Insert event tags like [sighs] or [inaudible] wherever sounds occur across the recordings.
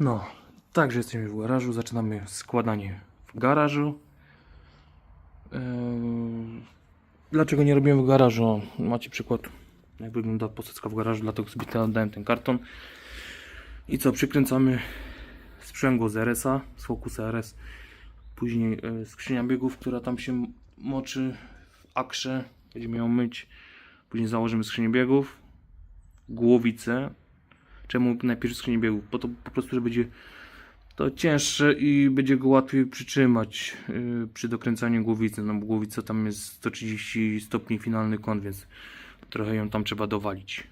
No, także jesteśmy w garażu. Zaczynamy składanie w garażu. Eee, dlaczego nie robimy w garażu? Macie przykład, jak wygląda posadzka w garażu, dlatego sobie teraz dałem ten karton. I co, przykręcamy sprzęgło z RS-a, z Focusa RS. Później e, skrzynia biegów, która tam się moczy w akrze. Będziemy ją myć. Później założymy skrzynię biegów, głowicę. Czemu najpierw skrzynię biegów? Bo to po prostu, że będzie to cięższe i będzie go łatwiej przytrzymać yy, przy dokręcaniu głowicy. No bo głowica tam jest 130 stopni finalny kąt, więc trochę ją tam trzeba dowalić.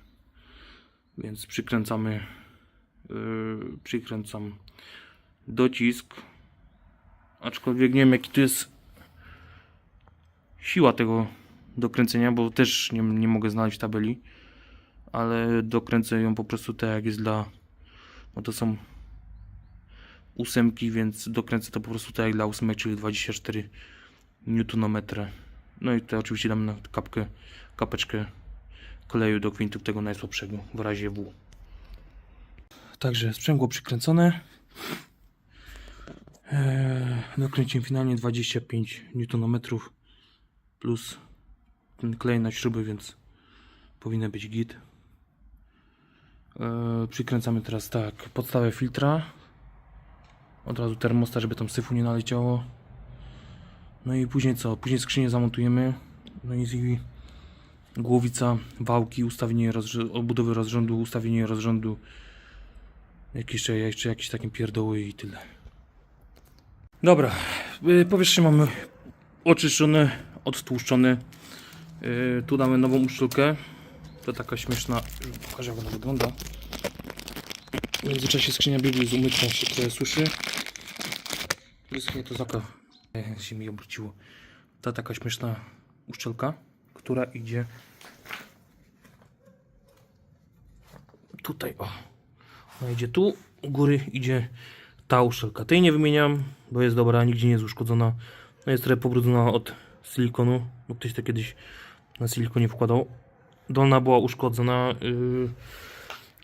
Więc przykręcamy, yy, przykręcam docisk. Aczkolwiek nie wiem jaki tu jest siła tego dokręcenia, bo też nie, nie mogę znaleźć tabeli, ale dokręcę ją po prostu tak jak jest dla, bo to są ósemki, więc dokręcę to po prostu tak jak dla ósemek, czyli 24 Nm. No i to oczywiście dam na kapkę, kapeczkę kleju do kwintów tego najsłabszego w razie W. Także sprzęgło przykręcone. Eee, dokręciłem finalnie 25 Nm plus ten klej na śruby, więc powinno być git. Eee, przykręcamy teraz tak podstawę filtra. Od razu termostat, żeby tam syfu nie naleciało. No i później co? Później skrzynię zamontujemy. No i głowica, wałki, ustawienie rozrz- obudowy rozrządu, ustawienie rozrządu. Jakieś jeszcze, jeszcze jakieś takie pierdoły i tyle. Dobra, y, powierzchnię mamy oczyszczone, odtłuszczone. Yy, tu damy nową uszczelkę. To taka śmieszna. Pokażę jak ona wygląda. W międzyczasie skrzynia biegów z umytką się trochę suszy. Wyschnie to zaka. E, się mi obróciło. Ta taka śmieszna uszczelka, która idzie tutaj. O. Ona idzie tu, u góry idzie ta uszczelka. Tej nie wymieniam, bo jest dobra, nigdzie nie jest uszkodzona. No jest trochę pobrudzona od silikonu, bo ktoś to kiedyś na silikonie wkładał. Dolna była uszkodzona, yy,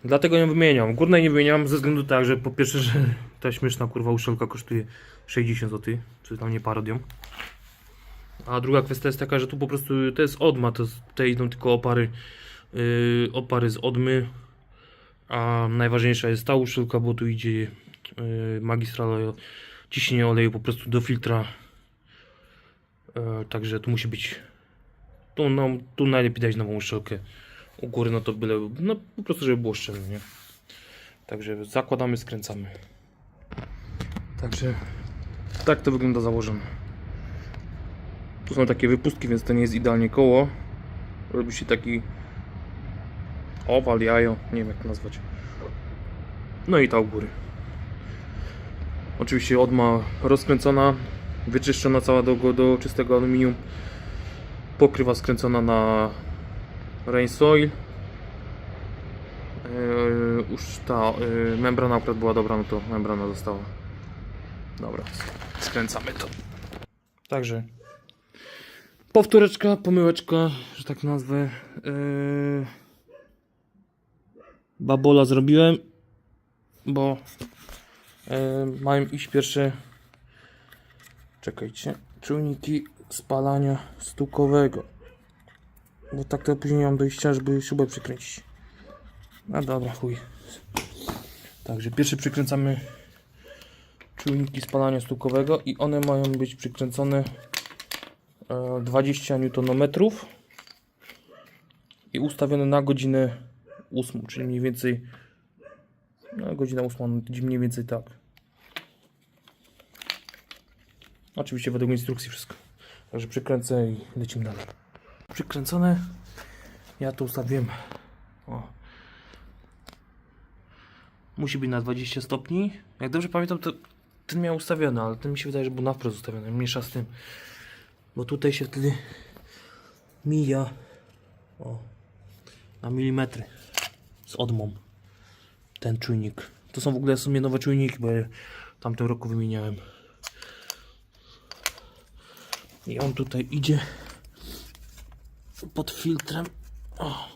dlatego ją wymieniam. Górnej nie wymieniam ze względu tak, że po pierwsze, że ta śmieszna kurwa uszczelka kosztuje 60 zł, czy tam nie parodią. A druga kwestia jest taka, że tu po prostu to jest odma, to jest, tutaj idą tylko opary, yy, opary z odmy, a najważniejsza jest ta uszczelka, bo tu idzie yy, magistral ciśnienie oleju po prostu do filtra. E, także tu musi być. Tu, no, tu najlepiej dać nową uszczelkę. U góry no to byle. No po prostu, żeby było szczelnie, nie? Także zakładamy, skręcamy. Także tak to wygląda założone. Tu są takie wypustki, więc to nie jest idealnie koło. Robi się taki owal, jajo, nie wiem jak to nazwać. No i ta u góry. Oczywiście odma rozkręcona, wyczyszczona cała do, do czystego aluminium. Pokrywa skręcona na rain soil. Yy, już ta yy, membrana akurat była dobra, no to membrana została. Dobra, skręcamy to. Także powtóreczka, pomyłeczka, że tak nazwę. Yy, babola zrobiłem, bo E, mają iść pierwsze czekajcie czujniki spalania stukowego bo tak to później mam dojścia żeby śrubę przykręcić no dobra chuj także pierwsze przykręcamy czujniki spalania stukowego i one mają być przykręcone e, 20 Nm i ustawione na godzinę 8 czyli mniej więcej no, godzina 8, mniej więcej tak. Oczywiście według instrukcji wszystko. Także przykręcę i lecimy dalej. Przykręcone. Ja to ustawiłem. O. Musi być na 20 stopni. Jak dobrze pamiętam, to ten miał ustawiony, ale ten mi się wydaje, że był na wprost ustawiony. Mniejsza z tym. Bo tutaj się wtedy mija o, na milimetry z odmą ten czujnik. To są w ogóle w sumie nowe czujniki, bo je w tamtym roku wymieniałem. I on tutaj idzie pod filtrem. O.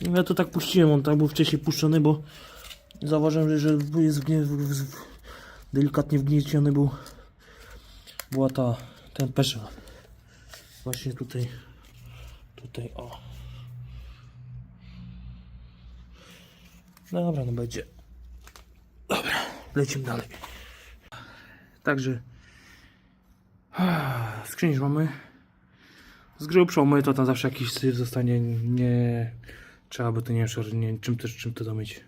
Ja to tak puściłem, on tak był wcześniej puszczony, bo zauważyłem, że, jest w, w, delikatnie wgnieciony był była ta, ten peszel. Właśnie tutaj, tutaj, o. Dobra, no będzie. Dobra, lecimy dalej. Także [sighs] skrzynię mamy. Z grubszą my to tam zawsze jakiś syf zostanie. Nie trzeba by to nie wiem, czym, to, czym to domyć.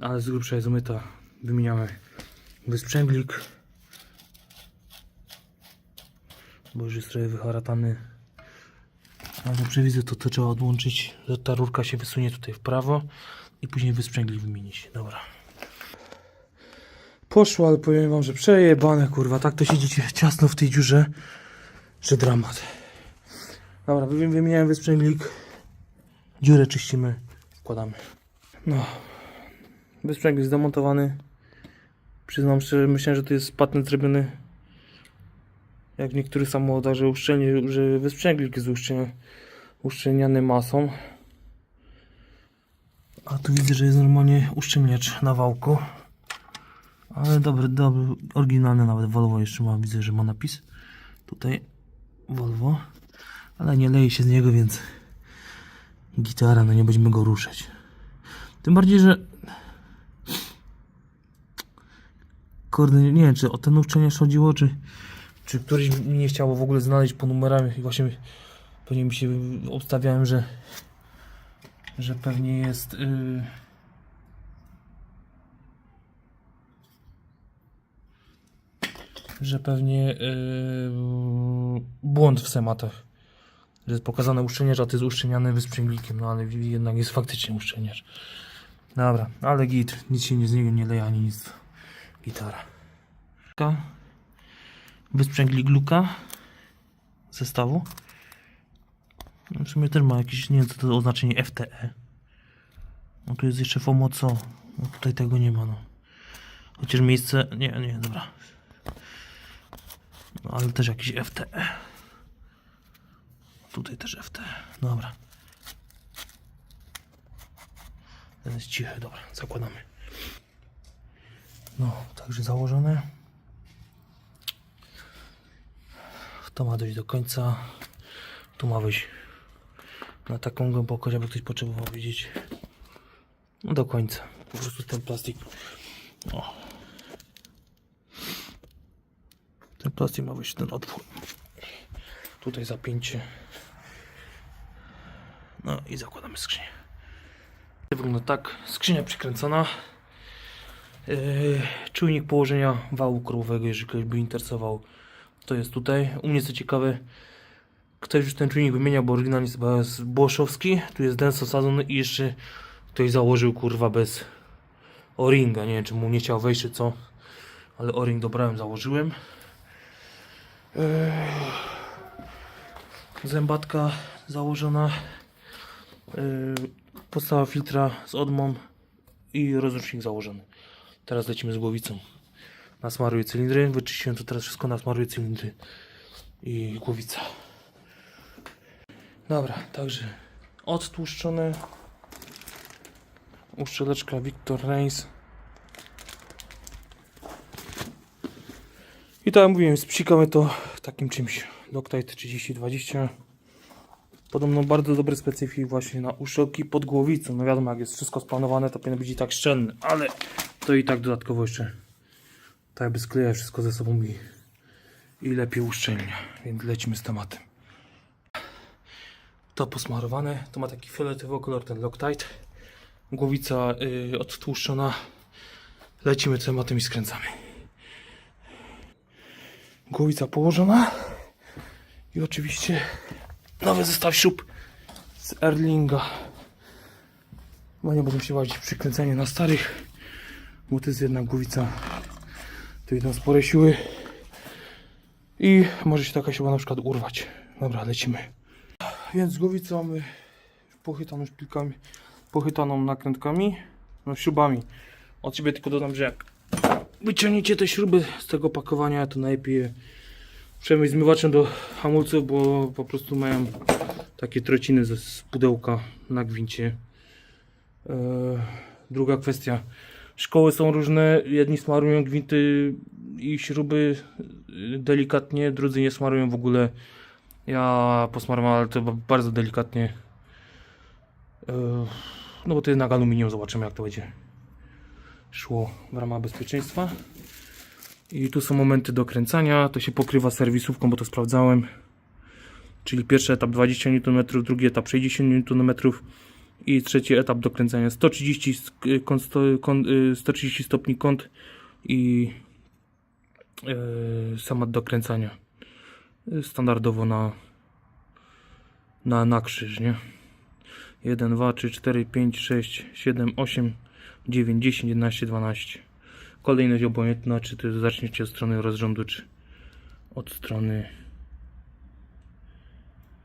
Ale z grubsza jest umyta. Wymieniamy wysprzęglik. Bo już jest trochę wyharatany. Ale dobrze widzę, to, to trzeba odłączyć. Ta rurka się wysunie tutaj w prawo i później wysprzęglik wymienić. Dobra. Poszło, ale powiem wam, że przejebane kurwa. Tak to siedzicie ciasno w tej dziurze, że dramat. Dobra, wy- wymieniałem wysprzęglik. Dziurę czyścimy, wkładamy. No. Wysprzęglik zdemontowany. Przyznam szczerze, myślałem, że to jest patent zrobiony jak w niektórych samochodach, że, uszczelnie, że wysprzęglik jest uszczelnia, uszczelniany masą. A tu widzę, że jest normalnie uszczelniacz na wałku. Ale dobry, dobry, oryginalny nawet Volvo jeszcze ma, widzę, że ma napis. Tutaj Volvo. Ale nie leje się z niego, więc gitara, no nie będziemy go ruszać. Tym bardziej, że kurde, nie wiem, czy o ten uszczelniacz chodziło, czy czy któryś mi nie chciało w ogóle znaleźć po numerach i właśnie pewnie mi się obstawiałem, że że pewnie jest yy, że pewnie yy, błąd w sematach że jest pokazane uszczelniacz, a to jest uszczelniany wysprzęglikiem, no ale jednak jest faktycznie uszczelniacz dobra, ale git, nic się nie z niego nie leje ani nic gitara wysprzęgli gluka zestawu. No W sumie też ma jakieś, nie wiem co to oznaczenie FTE. No tu jest jeszcze FOMO-CO. No tutaj tego nie ma, no. Chociaż miejsce, nie, nie, dobra. No ale też jakiś FTE. Tutaj też FTE, dobra. Ten jest cichy, dobra, zakładamy. No, także założone. To ma dojść do końca. Tu ma wyjść na taką głębokość, aby ktoś potrzebował widzieć. No do końca. Po prostu ten plastik. O. Ten plastik ma w ten otwór. Tutaj zapięcie. No i zakładamy skrzynię. Wygląda tak. Skrzynia przykręcona. Yy, czujnik położenia wału krowego, jeżeli ktoś by interesował to jest tutaj. U mnie co ciekawe, ktoś już ten czujnik wymieniał, bo oryginalnie jest chyba Błoszowski. Tu jest Dance osadzony i jeszcze ktoś założył kurwa bez o-ringa. Nie wiem, czy mu nie chciał wejść, czy co. Ale o-ring dobrałem, założyłem. Zębatka założona. Eee, Podstawa filtra z odmą i rozrusznik założony. Teraz lecimy z głowicą nasmaruję cylindry, wyczyściłem to teraz wszystko, nasmaruję cylindry i głowica. Dobra, także odtłuszczone uszczeleczka Victor Reigns i tak jak mówiłem, spsikamy to takim czymś Loctite 3020 Podobno bardzo dobry specyfik właśnie na uszczelki pod głowicą. No wiadomo, jak jest wszystko splanowane, to powinno być i tak szczelne, ale to i tak dodatkowo jeszcze tak jakby skleja wszystko ze sobą i, i lepiej uszczelnia. Więc lecimy z tematem. To posmarowane, to ma taki fioletowy kolor, ten Loctite. Głowica y, odtłuszczona. Lecimy tematem i skręcamy. Głowica położona. I oczywiście nowy zestaw śrub z Erlinga. Bo nie będę się łazić przy kręceniu na starych, bo to jest jednak głowica tu idą spore siły i może się taka siła na przykład urwać. Dobra, lecimy. Więc głowicę mamy pochytaną szpilkami, pochytaną nakrętkami, no śrubami. Od siebie tylko dodam, że jak wyciągniecie te śruby z tego pakowania, to najlepiej je przemyć zmywaczem do hamulców, bo po prostu mają tak takie trociny z pudełka na gwincie. E, druga kwestia. Szkoły są różne. Jedni smarują gwinty i śruby y, delikatnie, drudzy nie smarują w ogóle. Ja posmarowałem, ale to ba- bardzo delikatnie. E, No bo to jednak aluminium, zobaczymy jak to będzie szło w ramach bezpieczeństwa. I tu są momenty dokręcania, to się pokrywa serwisówką, bo to sprawdzałem. Czyli pierwszy etap 20 Nm, drugi etap 60 Nm i trzeci etap dokręcania 130, sk- y, kąt, sto, kąt, y, 130 stopni kąt i yy, sama dokręcania. Standardowo na, na, na krzyż, nie? 1, 2, 3, 4, 5, 6, 7, 8, 9, 10, 11, 12. Kolejność obojętna, czy ty zaczniecie od strony rozrządu, czy od strony.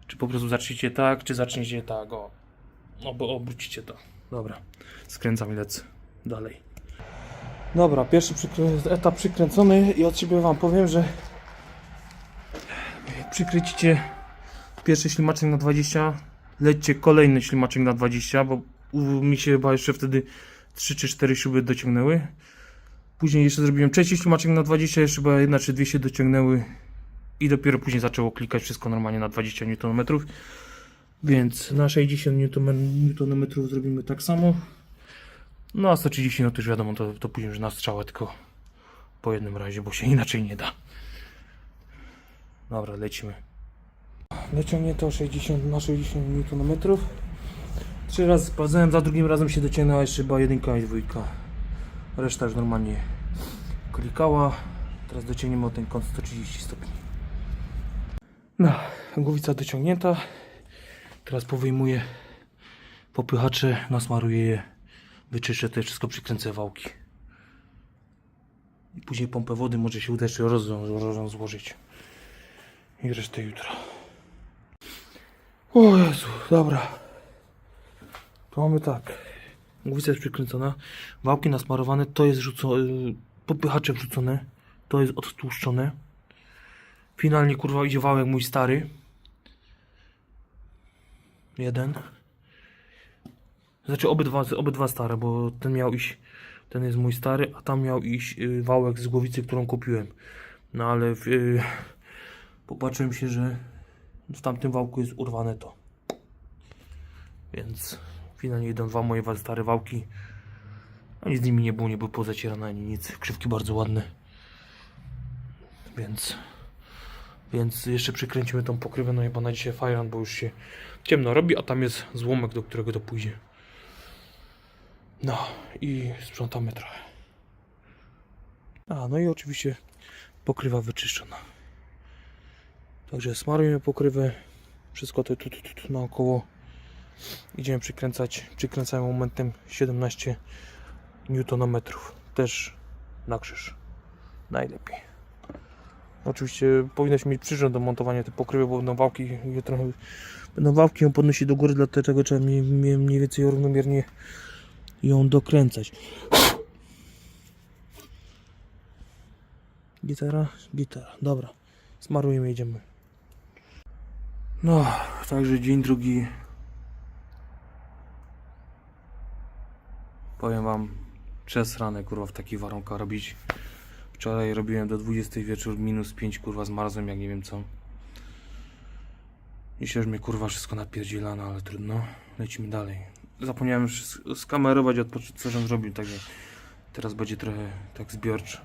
Czy po prostu zaczniecie tak, czy zaczniecie tak, o. Obo, obrócicie to. Dobra, skręcam i lecę dalej. Dobra, pierwszy przykrę- etap przykręcony i od siebie Wam powiem, że jak przykręcicie pierwszy ślimaczek na 20, lećcie kolejny ślimaczek na 20, bo mi się chyba jeszcze wtedy 3 czy 4 śruby dociągnęły. Później jeszcze zrobiłem trzeci ślimaczek na 20, jeszcze chyba jedna czy dwie się dociągnęły i dopiero później zaczęło klikać wszystko normalnie na 20 Nm. Więc na 60 Nm zrobimy tak samo. No a 130 no to już wiadomo, to, to później już na strzałę, tylko po jednym razie, bo się [laughs] inaczej nie da. Dobra, lecimy. Dociągnięto 60 na 60 Nm. Trzy razy sprawdzałem, za drugim razem się dociągnęła jeszcze chyba jedynka i dwójka. Reszta już normalnie klikała. Teraz dociągniemy o ten kąt 130 stopni. No, głowica dociągnięta. Teraz powyjmuję popychacze, nasmaruję je, wyczyszczę to wszystko, przykręcę wałki. I później pompę wody może się uda jeszcze rozą złożyć. I resztę jutro. O Jezu, dobra. To mamy tak. Głowica jest przykręcona. Wałki nasmarowane, to jest rzucone, popychacze wrzucone. To jest odtłuszczone. Finalnie kurwa idzie wałek mój stary. Jeden. Znaczy obydwa, obydwa stare, bo ten miał iść, ten jest mój stary, a tam miał iść y, wałek z głowicy, którą kupiłem. No ale w, y, popatrzyłem się, że w tamtym wałku jest urwane to. Więc finalnie idą dwa moje stare wałki. Ani z nimi nie było, nie były pozacierane ani nic. Krzywki bardzo ładne. Więc więc jeszcze przykręcimy tą pokrywę, no chyba na dzisiaj fajran, bo już się ciemno robi, a tam jest złomek, do którego to pójdzie. No i sprzątamy trochę. A, no i oczywiście pokrywa wyczyszczona. Także smarujemy pokrywę, wszystko to tu, tu, tu, tu naokoło. Idziemy przykręcać, przykręcamy momentem 17 Nm. Też na krzyż. Najlepiej. Oczywiście powinnoś mieć przyrząd do montowania tej pokrywy, bo będą wałki je trochę będą wałki ją podnosić do góry, dlatego trzeba mniej, mniej więcej równomiernie ją dokręcać. Gitara, gitara, dobra. Smarujemy, jedziemy. No, także dzień drugi. Powiem wam, przesrane kurwa w takich warunkach robić. Wczoraj robiłem do 20 wieczór, minus 5 kurwa zmarzłem jak nie wiem co. Dzisiaj już mnie kurwa wszystko napierdzielano, ale trudno. Lecimy dalej. Zapomniałem skamerować od początku, co żem zrobił, także teraz będzie trochę tak zbiorczo.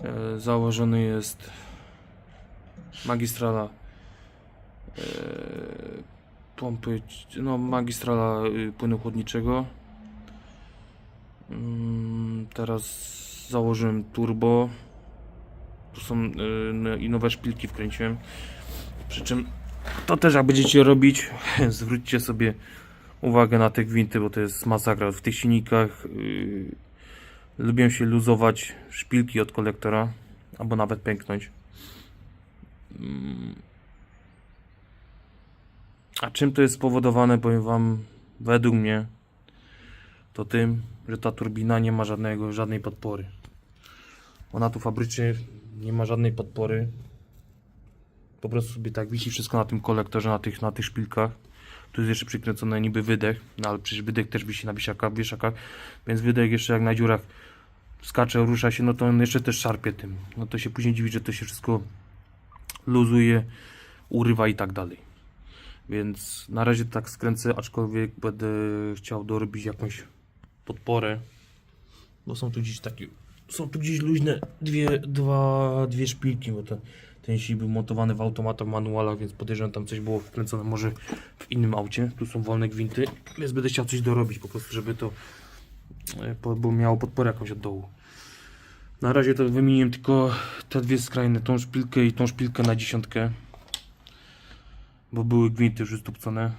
E, założony jest magistrala e, pompy, no magistrala y, płynu chłodniczego. Mm, teraz założyłem turbo. Tu są y, no- i nowe szpilki wkręciłem. Przy czym to też jak będziecie robić, [laughs] zwróćcie sobie uwagę na te gwinty, bo to jest masakra. W tych silnikach yy, lubią się luzować szpilki od kolektora, albo nawet pęknąć. Mm. A czym to jest spowodowane, powiem Wam, według mnie, to tym, że ta turbina nie ma żadnego, żadnej podpory. Ona tu fabrycznie nie ma żadnej podpory. Po prostu sobie tak wisi wszystko na tym kolektorze, na tych, na tych szpilkach. Tu jest jeszcze przykręcone niby wydech, no ale przecież wydech też wisi na wiesiakach, wieszakach, więc wydech jeszcze jak na dziurach skacze, rusza się, no to on jeszcze też szarpie tym. No to się później dziwi, że to się wszystko luzuje, urywa i tak dalej. Więc na razie tak skręcę, aczkolwiek będę chciał dorobić jakąś podporę. Bo są tu gdzieś takie, są tu gdzieś luźne dwie, dwa, dwie szpilki, bo ten, ten silnik był montowany w automatach, manualach, więc podejrzewam tam coś było wkręcone może w innym aucie. Tu są wolne gwinty, więc będę chciał coś dorobić po prostu, żeby to e, bo miało podporę jakąś od dołu. Na razie to wymieniłem tylko te dwie skrajne, tą szpilkę i tą szpilkę na dziesiątkę. Bo były gwinty już zdupcone.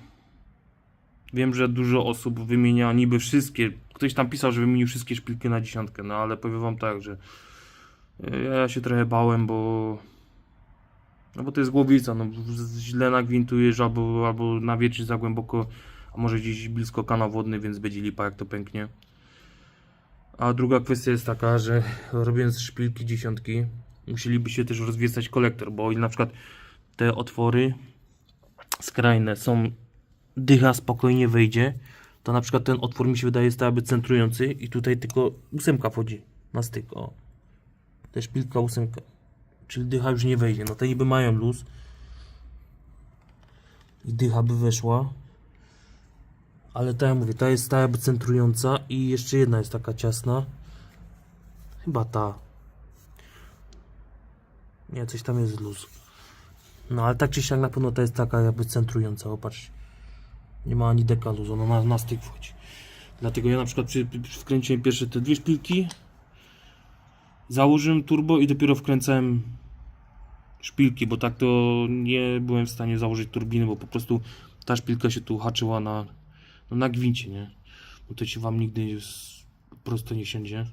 Wiem, że dużo osób wymienia niby wszystkie. Ktoś tam pisał, że wymienił wszystkie szpilki na dziesiątkę, no ale powiem wam tak, że e, ja się trochę bałem, bo no bo to jest głowica, no źle nagwintujesz albo, albo nawietrzysz za głęboko, a może gdzieś blisko kanał wodny, więc będzie lipa jak to pęknie. A druga kwestia jest taka, że robiąc szpilki dziesiątki, musielibyście też rozwiesać kolektor, bo na przykład te otwory skrajne są, dycha spokojnie wejdzie, to na przykład ten otwór mi się wydaje jest jakby centrujący i tutaj tylko ósemka wchodzi na styk, o. To jest szpilka ósemka, czyli dycha już nie wejdzie, no te niby mają luz i dycha by weszła, ale tak jak mówię, ta jest ta jakby centrująca i jeszcze jedna jest taka ciasna. Chyba ta. Nie, coś tam jest luz. No ale tak czy siak na pewno ta jest taka jakby centrująca, opatrz. Nie ma ani deka luzu, ona na, na styk wchodzi. Dlatego ja na przykład przy, przy, wkręciłem pierwsze te dwie szpilki, założyłem turbo i dopiero wkręcałem szpilki, bo tak to nie byłem w stanie założyć turbiny, bo po prostu ta szpilka się tu haczyła na, no na gwincie, nie? Bo to ci wam nigdy prosto nie siądzie.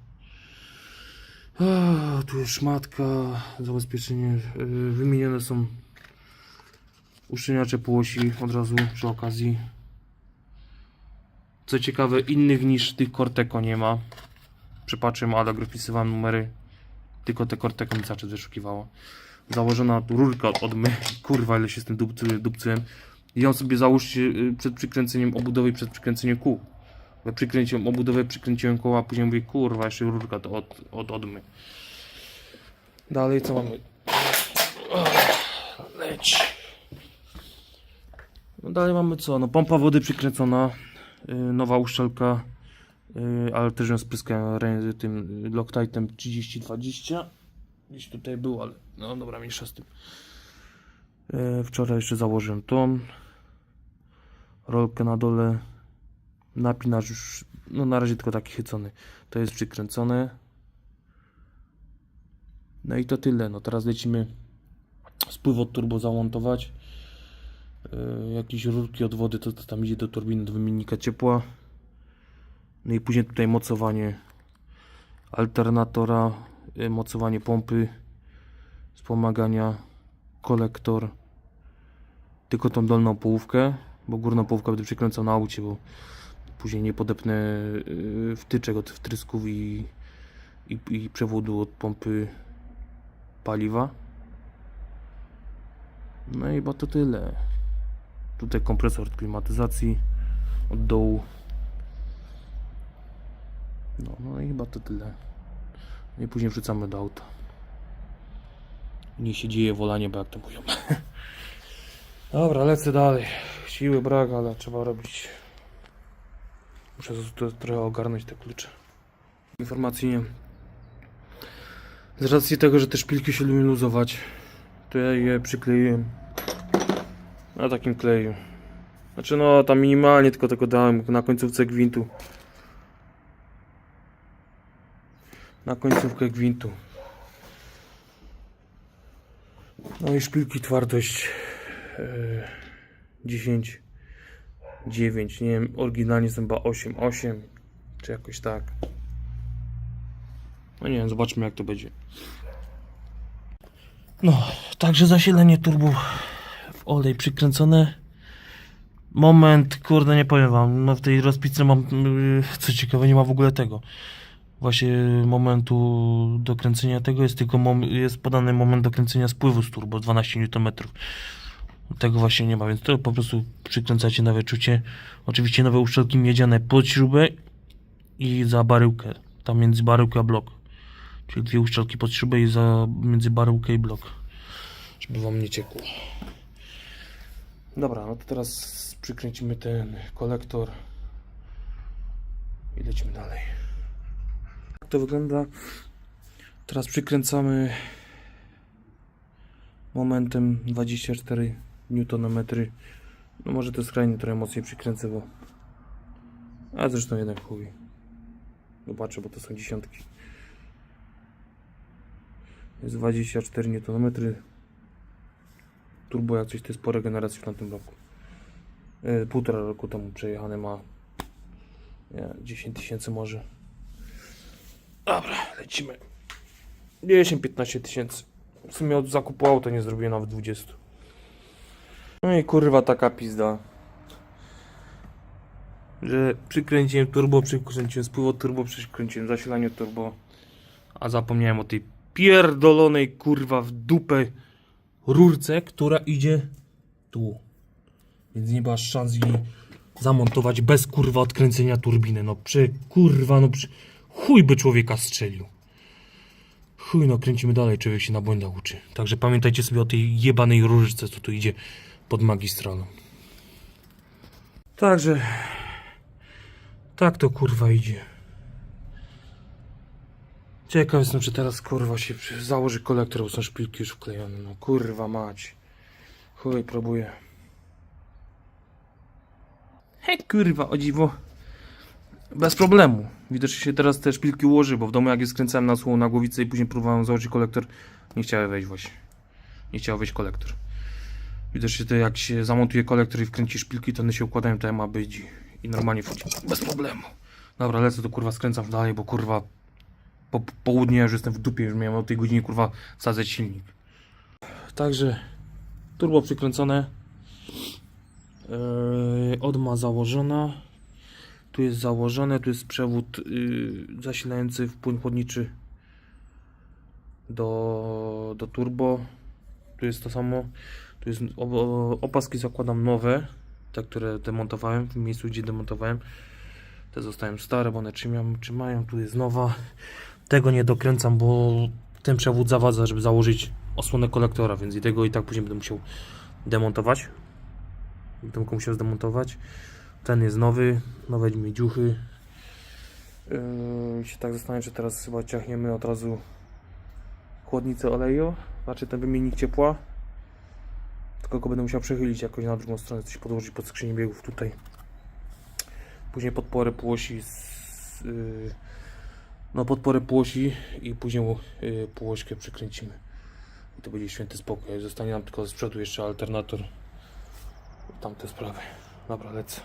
A, tu jest szmatka, zabezpieczenie. Yy, wymienione są uszczelniacze półosi od razu przy okazji. Co ciekawe, innych niż tych Corteco nie ma. Przepatrzyłem, ale wpisywałem numery, tylko te Corteco mi cały wyszukiwało. Założona rurka od, my. Kurwa, ile się z tym dupcy- dupcyłem. Ją sobie załóżcie y, przed przykręceniem obudowy przed przykręceniem kół. Przykręciłem obudowę, przykręciłem koła, później mówię, kurwa, jeszcze rurka to od, od odmy. Dalej co mamy? Leć. No dalej mamy co? No pompa wody przykręcona, nowa uszczelka, y, ale też ją spryskałem tym y, Loctite'em 3020. Gdzieś tutaj był, ale no dobra, mniejsza z tym. Y, Wczoraj jeszcze założyłem tą rolkę na dole. Napinacz już, no na razie tylko taki chycony. To jest przykręcone. No i to tyle. No teraz lecimy spływ od turbo zamontować. Yy, jakieś rurki od wody, to, to tam idzie do turbiny, do wymiennika ciepła. No i później tutaj mocowanie alternatora, yy, mocowanie pompy, wspomagania, kolektor. Tylko tą dolną połówkę, bo górną połówkę będę przykręcał na aucie, bo później nie podepnę yy, wtyczek od wtrysków i, i, i przewodu od pompy paliwa. No i chyba to tyle. Tutaj kompresor klimatyzacji od dołu. No, no i chyba to tyle. No i później wrzucamy do auta. Nie się dzieje wolanie, bo jak to mówią. [laughs] Dobra, lecę dalej. Siły brak, ale trzeba robić. Muszę trochę ogarnąć te klucze. Informacyjnie. Z racji tego, że te szpilki się lubią luzować, to ja je przykleiłem na takim kleju. Znaczy no, tam minimalnie tylko tego dałem na końcówce gwintu. Na końcówkę gwintu. No i szpilki twardość e, 10 9, nie wiem, oryginalnie są chyba 8 8 czy jakoś tak. No nie wiem, zobaczmy jak to będzie. No, także zasilanie turbo olej przykręcone. Moment, kurde, nie powiem wam, no w tej rozpice mam, yy, co ciekawe, nie ma w ogóle tego. właśnie momentu dokręcenia tego jest tylko jest podany moment dokręcenia spływu z turbo 12 Nm. Tego właśnie nie ma, więc to po prostu przykręcacie na wyczucie. Oczywiście nowe uszczelki miedziane pod śrubę i za baryłkę. Tam między baryłkę a blok. Czyli dwie uszczelki pod śrubę i za między baryłkę i blok. Żeby wam nie ciekło. Dobra, no to teraz przykręcimy ten kolektor i lecimy dalej. Jak to wygląda? Teraz przykręcamy momentem 24 Nm. No może to skrajnie trochę mocniej przykręcę, bo... A zresztą jeden chuj. Zobaczę, bo to są dziesiątki. Jest 24 Nm. Turbo jak coś to jest po regeneracji w tamtym roku. E, półtora roku temu przejechane ma nie, 10 tysięcy może. Dobra, lecimy. 10-15 tysięcy. W sumie od zakupu auta nie zrobiłem nawet 20. No i kurwa taka pizda. Że przykręciłem turbo, przykręciłem spływ turbo, przykręciłem zasilanie turbo. A zapomniałem o tej pierdolonej kurwa w dupę rurce, która idzie tu. Więc nie ma szans jej zamontować bez kurwa odkręcenia turbiny. No przy kurwa, no przy... chuj by człowieka strzelił. Chuj, no kręcimy dalej, człowiek się na błędach uczy. Także pamiętajcie sobie o tej jebanej rurce, co tu idzie pod magistralą. Także tak to kurwa idzie. Ciekaw jestem, czy teraz kurwa się założy kolektor, bo są szpilki już wklejone. No kurwa mać. Chuj, próbuję. He kurwa, o dziwo. Bez problemu. Widocznie się teraz te szpilki ułoży, bo w domu jak je skręcałem na słową na głowicę i później próbowałem założyć kolektor, nie chciały wejść właśnie. Nie chciał wejść kolektor. Widocznie to jak się zamontuje kolektor i wkręci szpilki, to one się układają tak jak ma być i normalnie wchodzi. Bez problemu. Dobra, lecę to kurwa skręcam dalej, bo kurwa po po południu już jestem w dupie, już miałem o tej godzinie kurwa wsadzać silnik. Także turbo przykręcone. Yy, odma założona. Tu jest założone, tu jest przewód yy, zasilający w płyn chłodniczy do, do turbo. Tu jest to samo. Tu jest opaski zakładam nowe, te które demontowałem w miejscu gdzie demontowałem. Te zostają stare, bo one trzymają, trzymają. Tu jest nowa. Tego nie dokręcam, bo ten przewód zawadza, żeby założyć osłonę kolektora, więc i tego i tak później będę musiał demontować. Będę musiał zdemontować. Ten jest nowy, nowe miedziuchy. Yy, się tak zastanawiam, czy teraz chyba ciachniemy od razu chłodnicę oleju, znaczy ten wymiennik ciepła. Tylko go będę musiał przechylić jakoś na drugą stronę, coś podłożyć pod skrzynię biegów tutaj. Później podporę półosi z, yy, no podporę półosi i później yy, półośkę przykręcimy. I to będzie święty spokój. Zostanie nam tylko z przodu jeszcze alternator tamte sprawy. Dobra, lecę.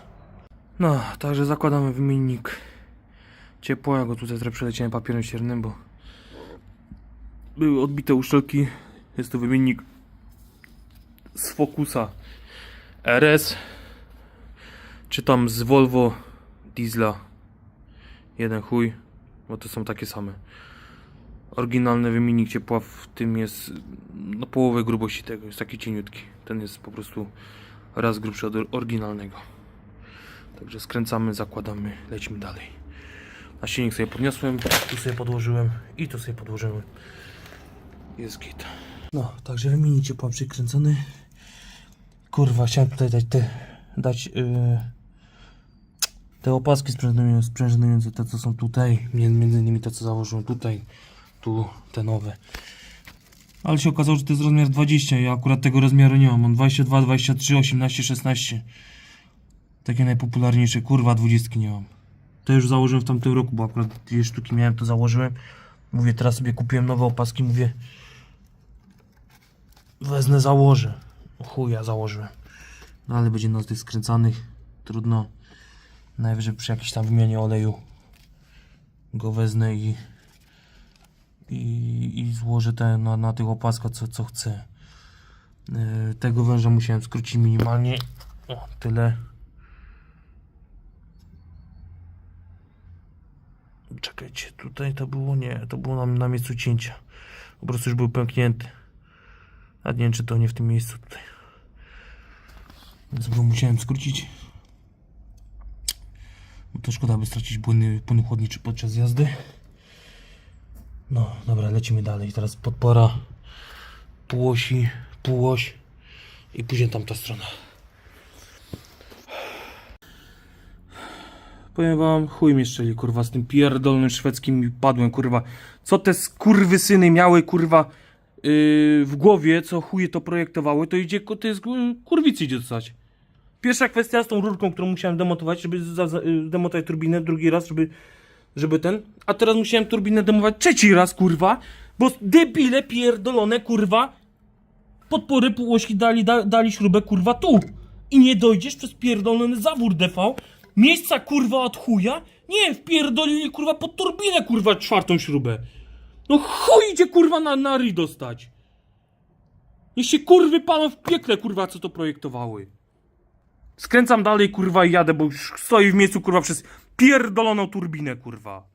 No, także zakładamy wymiennik ciepła. Ja go tutaj teraz przeleciałem papierem ściernym, bo były odbite uszczelki. Jest to wymiennik z Focusa RS, czy tam z Volvo Diesla. Jeden chuj, bo to są takie same. Oryginalny wymiennik ciepła w tym jest no połowę grubości tego, jest taki cieniutki. Ten jest po prostu raz grubszy od oryginalnego. Także skręcamy, zakładamy, lecimy dalej. Na silnik sobie podniosłem, tu sobie podłożyłem i tu sobie podłożyłem. Jest git. No, także wymiennik ciepła przykręcony. Kurwa, chciałem tutaj dać te, dać yy, te opaski sprężynujące, te co są tutaj, między innymi te co założyłem tutaj, tu te nowe. Ale się okazało, że to jest rozmiar 20, ja akurat tego rozmiaru nie mam, mam 22, 23, 18, 16. Takie najpopularniejsze, kurwa, 20 nie mam. To już założyłem w tamtym roku, bo akurat dwie sztuki miałem, to założyłem. Mówię, teraz sobie kupiłem nowe opaski, mówię, wezmę, założę. Chuja założyłem. No ale będzie z tych skręcanych. Trudno. Najwyżej przy jakiejś tam wymianie oleju go wezmę i i, i złożę te na, na tych opaskach co, co chcę. Yy, tego węża musiałem skrócić minimalnie. O, tyle. Czekajcie, tutaj to było, nie, to było na, na miejscu cięcia. Po prostu już był pęknięty. A nie wiem, czy to nie w tym miejscu tutaj. Więc go musiałem skrócić. Bo to szkoda by stracić płyn, płyn chłodniczy podczas jazdy. No, dobra, lecimy dalej. Teraz podpora, półosi, półoś i później tamta strona. Powiem wam, chuj mnie strzeli, kurwa, z tym pierdolnym szwedzkim padłem, kurwa. Co te skurwysyny miały, kurwa, yy, w głowie, co chuje to projektowały, to idzie, to jest, yy, kurwicy idzie dostać. Pierwsza kwestia z tą rurką, którą musiałem demontować, żeby yy, demontować turbinę, drugi raz, żeby, żeby ten, a teraz musiałem turbinę demontować trzeci raz, kurwa, bo debile pierdolone, kurwa, podpory półośki dali, da, dali śrubę, kurwa, tu. I nie dojdziesz przez pierdolony zawór DV, miejsca, kurwa, od chuja? Nie, wpierdolili, kurwa, pod turbinę, kurwa, czwartą śrubę. No chuj idzie, kurwa, na, na ry dostać. Niech się, kurwy, palą w piekle, kurwa, co to projektowały. Skręcam dalej, kurwa, i jadę, bo już stoi w miejscu, kurwa, przez pierdoloną turbinę, kurwa.